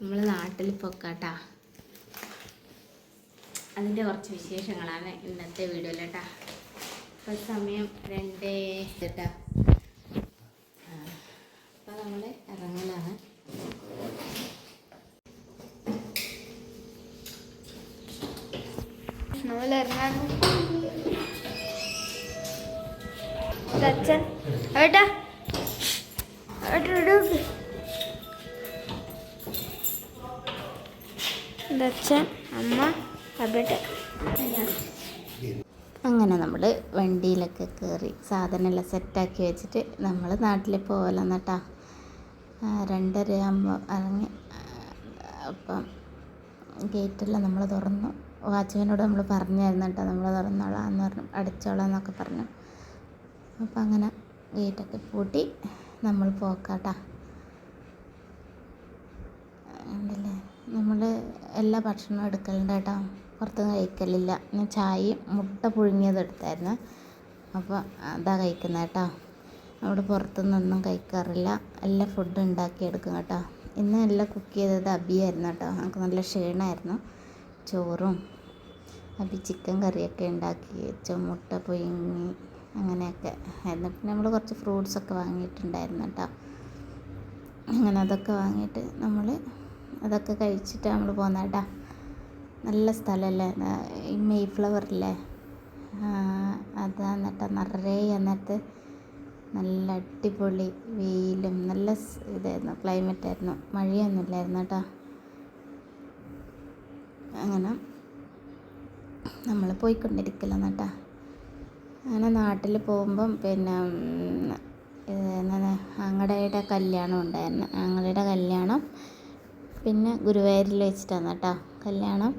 നമ്മൾ നാട്ടിൽ പൊക്കാട്ടാ. അതിന്റെ കുറച്ച് വിശേഷങ്ങളാണ് ഇന്നത്തെ വീഡിയോയിൽ കേട്ടാ ഇപ്പം സമയം രണ്ടേ കേട്ടാ അപ്പം നമ്മൾ ഇറങ്ങലാണ്. നമ്മളിറങ്ങാൻ അച്ഛൻ. ഏട്ടാ അമ്മ അങ്ങനെ നമ്മൾ വണ്ടിയിലൊക്കെ കയറി സാധനമെല്ലാം സെറ്റാക്കി വെച്ചിട്ട് നമ്മൾ നാട്ടിൽ പോകലെന്ന് കേട്ടാ. രണ്ടര ആകുമ്പോൾ ഇറങ്ങി അപ്പം ഗേറ്റെല്ലാം നമ്മൾ തുറന്നു. വാച്ച്മാനോട് നമ്മൾ പറഞ്ഞായിരുന്നു കേട്ടോ നമ്മൾ തുറന്നോളാം എന്ന് പറഞ്ഞു അടിച്ചോളാം എന്നൊക്കെ പറഞ്ഞു. അപ്പം അങ്ങനെ ഗേറ്റൊക്കെ പൂട്ടി. നമ്മൾ പോക്കാട്ടാ. ഉണ്ടല്ലേ? നമ്മൾ എല്ലാ ഭക്ഷണവും എടുക്കലുണ്ട് കേട്ടോ പുറത്തുനിന്ന് കഴിക്കലില്ല. ഞാൻ ചായയും മുട്ട പുഴുങ്ങിയത് എടുത്തായിരുന്നു. അപ്പോൾ അതാ കഴിക്കുന്നത് കേട്ടോ അവിടെ പുറത്തുനിന്നൊന്നും കഴിക്കാറില്ല. എല്ലാ ഫുഡ് ഉണ്ടാക്കി എടുക്കും കേട്ടോ. ഇന്ന് എല്ലാം കുക്ക് ചെയ്തത് അബിയായിരുന്നു കേട്ടോ. നമുക്ക് നല്ല ക്ഷീണമായിരുന്നു ചോറും അബി ചിക്കൻ കറിയൊക്കെ ഉണ്ടാക്കി വെച്ചു മുട്ട പുഴുങ്ങി അങ്ങനെയൊക്കെ. എന്നിട്ട് നമ്മൾ കുറച്ച് ഫ്രൂട്ട്സൊക്കെ വാങ്ങിയിട്ടുണ്ടായിരുന്നു കേട്ടോ. അങ്ങനെ അതൊക്കെ വാങ്ങിയിട്ട് നമ്മൾ അതൊക്കെ കഴിച്ചിട്ട് നമ്മൾ പോകുന്ന കേട്ടോ. നല്ല സ്ഥലമല്ലേ ഈ മെയ് ഫ്ലവറില്ലേ അതാണ് കേട്ടോ നിറയെ എന്നിട്ട് നല്ല അടിപൊളി വെയിലും നല്ല ഇതായിരുന്നു ക്ലൈമറ്റ് ആയിരുന്നു. മഴയൊന്നും ഇല്ലായിരുന്നു കേട്ടോ. അങ്ങനെ നമ്മൾ പോയിക്കൊണ്ടിരിക്കലാണ് കേട്ടോ. അങ്ങനെ നാട്ടിൽ പോകുമ്പം പിന്നെ എന്താണ് ആങ്ങളുടെ കല്യാണം ഉണ്ടായിരുന്നു. ആങ്ങളുടെ കല്യാണം പിന്നെ ഗുരുവായൂരിൽ വെച്ചിട്ടാണ് കേട്ടോ കല്യാണം.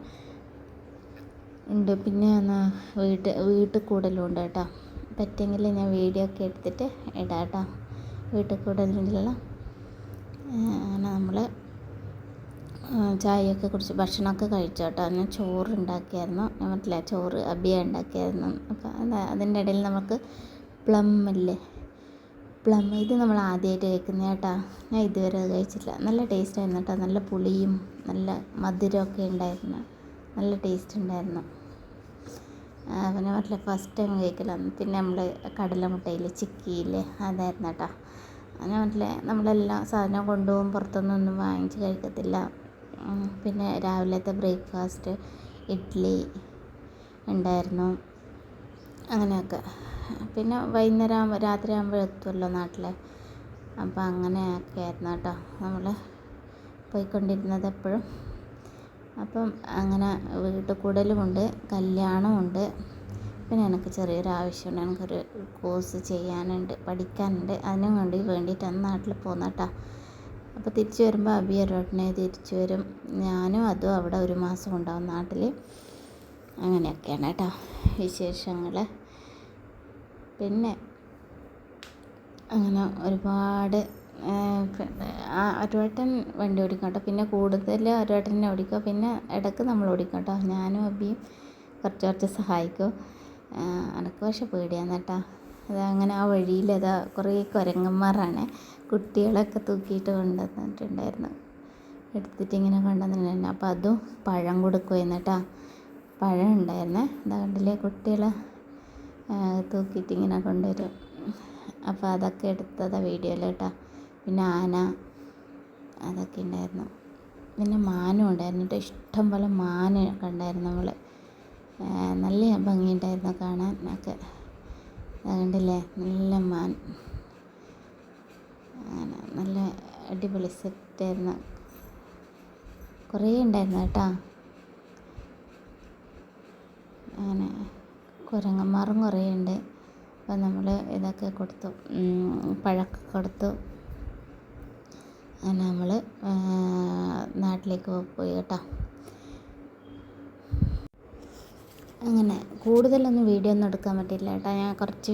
ഉണ്ട്. പിന്നെ എന്നാ വീട്ട് വീട്ടിൽ കൂടലും ഉണ്ട് കേട്ടോ. പറ്റുമെങ്കിൽ ഞാൻ വീഡിയോ ഒക്കെ എടുത്തിട്ട് ഇടാം കേട്ടോ. വീട്ടിൽ കൂടലുണ്ടല്ലോ അങ്ങനെ നമ്മൾ ചായയൊക്കെ കുടിച്ച് ഭക്ഷണമൊക്കെ കഴിച്ചു കേട്ടോ. ഞാൻ ചോറ് ഉണ്ടാക്കിയായിരുന്നു ഞാൻ പറഞ്ഞില്ല ചോറ് അബിയ ഉണ്ടാക്കിയായിരുന്നു. അപ്പോൾ അതിന്റെ ഇടയിൽ നമുക്ക് പ്ലം ഇല്ലേ? പ്ലം ഇത് നമ്മൾ ആദ്യമായിട്ട് കഴിക്കുന്നത് കേട്ടോ. ഞാൻ ഇതുവരെ കഴിച്ചിട്ടില്ല. നല്ല ടേസ്റ്റ് ആയിരുന്നു കേട്ടോ. നല്ല പുളിയും നല്ല മധുരമൊക്കെ ഉണ്ടായിരുന്നു. നല്ല ടേസ്റ്റ് ഉണ്ടായിരുന്നു. പിന്നെ പറഞ്ഞില്ല ഫസ്റ്റ് ടൈം കഴിക്കലാണ്. പിന്നെ നമ്മൾ കടലമുട്ടയിൽ ചിക്കിയില്ലേ അതായിരുന്നു കേട്ടോ. ഞാൻ പറഞ്ഞില്ലേ നമ്മളെല്ലാം സാധനം കൊണ്ടുപോകും പുറത്തുനിന്നൊന്നും വാങ്ങിച്ച് കഴിക്കത്തില്ല. പിന്നെ രാവിലത്തെ ബ്രേക്ക്ഫാസ്റ്റ് ഇഡ്ഡലി ഉണ്ടായിരുന്നു. അങ്ങനെയൊക്കെ. പിന്നെ വൈകുന്നേരം ആകുമ്പോൾ രാത്രി ആകുമ്പോൾ എത്തുമല്ലോ നാട്ടിൽ അപ്പോൾ അങ്ങനെയൊക്കെ ആയിരുന്നു കേട്ടോ നമ്മൾ പോയിക്കൊണ്ടിരുന്നത് എപ്പോഴും. അപ്പം അങ്ങനെ വീട്ടിൽ കൂടലുമുണ്ട് കല്യാണമുണ്ട് പിന്നെ എനിക്ക് ചെറിയൊരു ആവശ്യമുണ്ട്. എനിക്കൊരു കോഴ്സ് ചെയ്യാനുണ്ട് പഠിക്കാനുണ്ട്. അതിനും വേണ്ടി വേണ്ടിയിട്ടാണ് നാട്ടിൽ പോകുന്നത് കേട്ടോ. അപ്പോൾ തിരിച്ച് വരുമ്പോൾ അബി ഒരുവട്ടനെ തിരിച്ച് വരും. ഞാനും അതും അവിടെ ഒരു മാസം ഉണ്ടാവും നാട്ടിൽ അങ്ങനെയൊക്കെയാണ് കേട്ടോ വിശേഷങ്ങൾ. പിന്നെ അങ്ങനെ ഒരുപാട് ഒരുവട്ടൻ വണ്ടി ഓടിക്കും കേട്ടോ. പിന്നെ കൂടുതൽ ഒരുവട്ടനെ ഓടിക്കുക പിന്നെ ഇടയ്ക്ക് നമ്മൾ ഓടിക്കും കേട്ടോ. ഞാനും അബിയും കുറച്ച് കുറച്ച് സഹായിക്കും. അനക്ക് പക്ഷെ പേടിയാന്ന് കേട്ടോ. അത് അങ്ങനെ ആ വഴിയിൽ അതാ കുറേ കുരങ്ങന്മാരാണ് കുട്ടികളൊക്കെ തൂക്കിയിട്ട് കൊണ്ടുവന്നിട്ടുണ്ടായിരുന്നു. എടുത്തിട്ട് ഇങ്ങനെ കൊണ്ടുവന്നിട്ടുണ്ടായിരുന്നു. അപ്പോൾ അതും പഴം കൊടുക്കുമായിരുന്നു പഴം ഉണ്ടായിരുന്നേ. അതാ കണ്ടില്ലേ കുട്ടികൾ തൂക്കിയിട്ട് ഇങ്ങനെ കൊണ്ടുവരും. അപ്പോൾ അതൊക്കെ എടുത്തതാണ് വീഡിയോയിൽ കേട്ടോ. പിന്നെ ആന അതൊക്കെ ഉണ്ടായിരുന്നു. പിന്നെ മാനും ഉണ്ടായിരുന്നു കേട്ടോ. ഇഷ്ടം പോലെ മാനൊക്കെ ഉണ്ടായിരുന്നു നമ്മൾ നല്ല ഭംഗിയുണ്ടായിരുന്നു കാണാൻ ഒക്കെ കണ്ടില്ലേ നല്ല മാൻ. നല്ല അടിപൊളി സെറ്റായിരുന്നു കുറേ ഉണ്ടായിരുന്നു കേട്ടോ. അങ്ങനെ കുരങ്ങന്മാരും കുറേ ഉണ്ട്. അപ്പം നമ്മൾ ഇതൊക്കെ കൊടുത്തു. പഴമൊക്കെ കൊടുത്തു. അങ്ങനെ നമ്മൾ നാട്ടിലേക്ക് പോയി കേട്ടോ. അങ്ങനെ കൂടുതലൊന്നും വീഡിയോ ഒന്നും എടുക്കാൻ പറ്റിയില്ല കേട്ടോ. ഞാൻ കുറച്ച്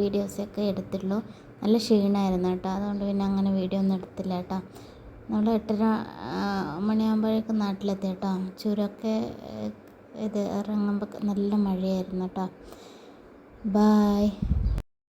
വീഡിയോസൊക്കെ എടുത്തുള്ളൂ നല്ല ക്ഷീണമായിരുന്നു കേട്ടോ. അതുകൊണ്ട് പിന്നെ അങ്ങനെ വീഡിയോ ഒന്നും എടുത്തില്ല കേട്ടോ. നമ്മൾ എട്ടര മണിയാകുമ്പോഴേക്കും നാട്ടിലെത്തി കേട്ടോ. ചുരമൊക്കെ ഇത് ഇറങ്ങുമ്പോൾ നല്ല മഴയായിരുന്നു കേട്ടോ. ബായ്